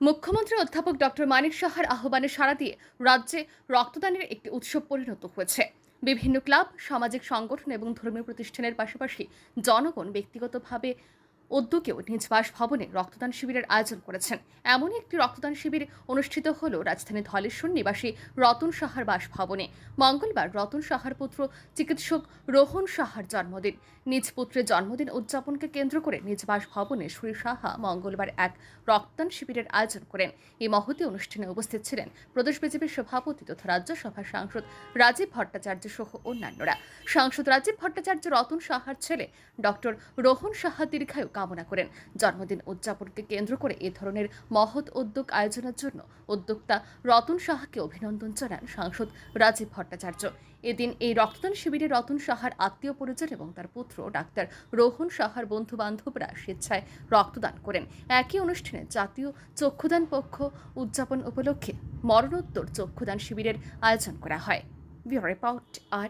মুখ্যমন্ত্রী অধ্যাপক ডক্টর মানিক সাহার আহ্বানে সাড়া দিয়ে রাজ্যে রক্তদানের একটি উৎসব পরিণত হয়েছে। বিভিন্ন ক্লাব, সামাজিক সংগঠন এবং ধর্মীয় প্রতিষ্ঠানের পাশাপাশি জনগণ ব্যক্তিগতভাবে উদ্যোগেও নিজ বাসভবনে রক্তদান শিবিরের আয়োজন করেছেন। এমনই একটি রক্তদান শিবির অনুষ্ঠিত হল রাজধানী ধলেশ্বর নিবাসী রতন সাহার বাসভবনে। মঙ্গলবার রতন সাহার পুত্র চিকিৎসক রোহন সাহার জন্মদিন। নিজ পুত্রের জন্মদিন উদযাপনকে কেন্দ্র করে নিজ বাসভবনে শ্রী সাহা মঙ্গলবার এক রক্তদান শিবিরের আয়োজন করেন। এই মহতি অনুষ্ঠানে উপস্থিত ছিলেন প্রদেশ বিজেপির সভাপতি তথা রাজ্যসভার সাংসদ রাজীব ভট্টাচার্য সহ অন্যান্যরা। সাংসদ রাজীব ভট্টাচার্য রতন সাহার ছেলে ডক্টর রোহন সাহা দীর্ঘায়ু কামনা করেন। জন্মদিন উদযাপনকে কেন্দ্র করে এ ধরনের মহৎ উদ্যোগ আয়োজনের জন্য উদ্যোক্তা রতন সাহাকে অভিনন্দন জানান সাংসদ রাজীব ভট্টাচার্য। এদিন এই রক্তদান শিবিরে রতন সাহার আত্মীয় পরিজন এবং তার পুত্র ডাক্তার রোহন সাহার বন্ধু বান্ধবরা স্বেচ্ছায় রক্তদান করেন। একই অনুষ্ঠানে জাতীয় চক্ষুদান পক্ষ উদযাপন উপলক্ষে মরণোত্তর চক্ষুদান শিবিরের আয়োজন করা হয়। রিপোর্ট আর